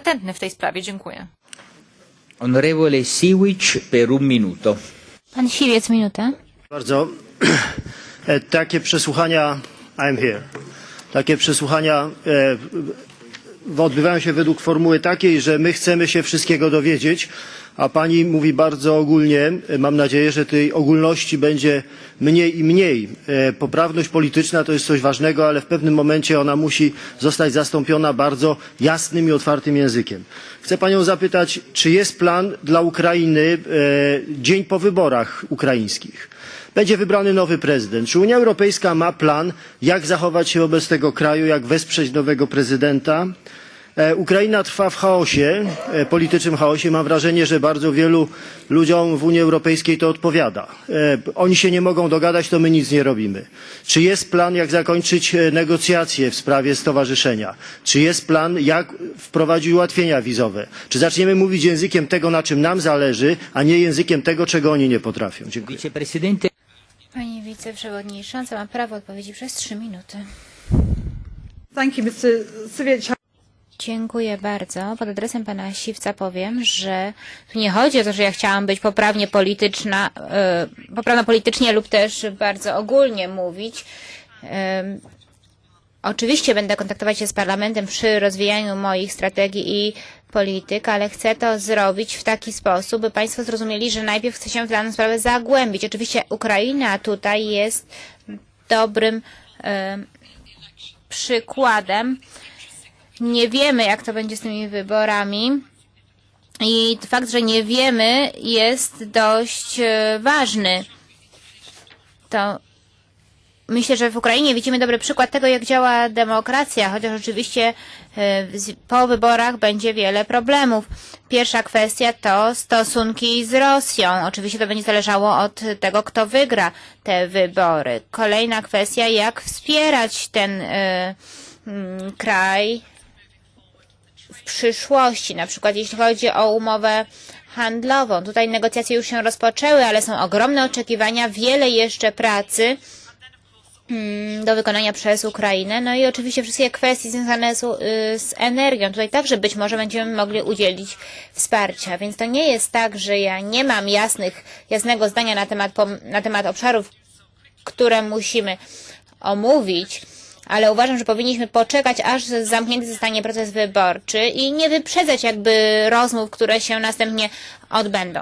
kompetentny w tej sprawie. Dziękuję. Onorevole Siwic per un minuto. Pan Siwiec, minutę. Bardzo. E, Takie przesłuchania, I'm here. Takie przesłuchania e, odbywają się według formuły takiej, że my chcemy się wszystkiego dowiedzieć, a pani mówi bardzo ogólnie. E, Mam nadzieję, że tej ogólności będzie mniej i mniej. E, Poprawność polityczna to jest coś ważnego, ale w pewnym momencie ona musi zostać zastąpiona bardzo jasnym i otwartym językiem. Chcę panią zapytać, czy jest plan dla Ukrainy e, dzień po wyborach ukraińskich? Będzie wybrany nowy prezydent. Czy Unia Europejska ma plan, jak zachować się wobec tego kraju, jak wesprzeć nowego prezydenta? E, Ukraina trwa w chaosie, e, politycznym chaosie. Mam wrażenie, że bardzo wielu ludziom w Unii Europejskiej to odpowiada. E, Oni się nie mogą dogadać, to my nic nie robimy. Czy jest plan, jak zakończyć negocjacje w sprawie stowarzyszenia? Czy jest plan, jak wprowadzić ułatwienia wizowe? Czy zaczniemy mówić językiem tego, na czym nam zależy, a nie językiem tego, czego oni nie potrafią? Dziękuję. Pani wiceprzewodnicząca ma prawo odpowiedzi przez trzy minuty. Thank you, Mr. Dziękuję bardzo. Pod adresem pana Siwca powiem, że nie chodzi o to, że ja chciałam być poprawnie polityczna, poprawna politycznie lub też bardzo ogólnie mówić. Em, Oczywiście będę kontaktować się z parlamentem przy rozwijaniu moich strategii i polityk, ale chcę to zrobić w taki sposób, by Państwo zrozumieli, że najpierw chcę się w daną sprawę zagłębić. Oczywiście Ukraina tutaj jest dobrym em, przykładem. Nie wiemy, jak to będzie z tymi wyborami. I fakt, że nie wiemy, jest dość e, ważny. To myślę, że w Ukrainie widzimy dobry przykład tego, jak działa demokracja, chociaż oczywiście e, po wyborach będzie wiele problemów. Pierwsza kwestia to stosunki z Rosją. Oczywiście to będzie zależało od tego, kto wygra te wybory. Kolejna kwestia, jak wspierać ten e, mm, kraj w przyszłości, na przykład jeśli chodzi o umowę handlową. Tutaj negocjacje już się rozpoczęły, ale są ogromne oczekiwania, wiele jeszcze pracy mm, do wykonania przez Ukrainę. No i oczywiście wszystkie kwestie związane z, y, z energią. Tutaj także być może będziemy mogli udzielić wsparcia. Więc to nie jest tak, że ja nie mam jasnych, jasnego zdania na temat, na temat obszarów, które musimy omówić, ale uważam, że powinniśmy poczekać, aż zamknięty zostanie proces wyborczy i nie wyprzedzać jakby rozmów, które się następnie odbędą.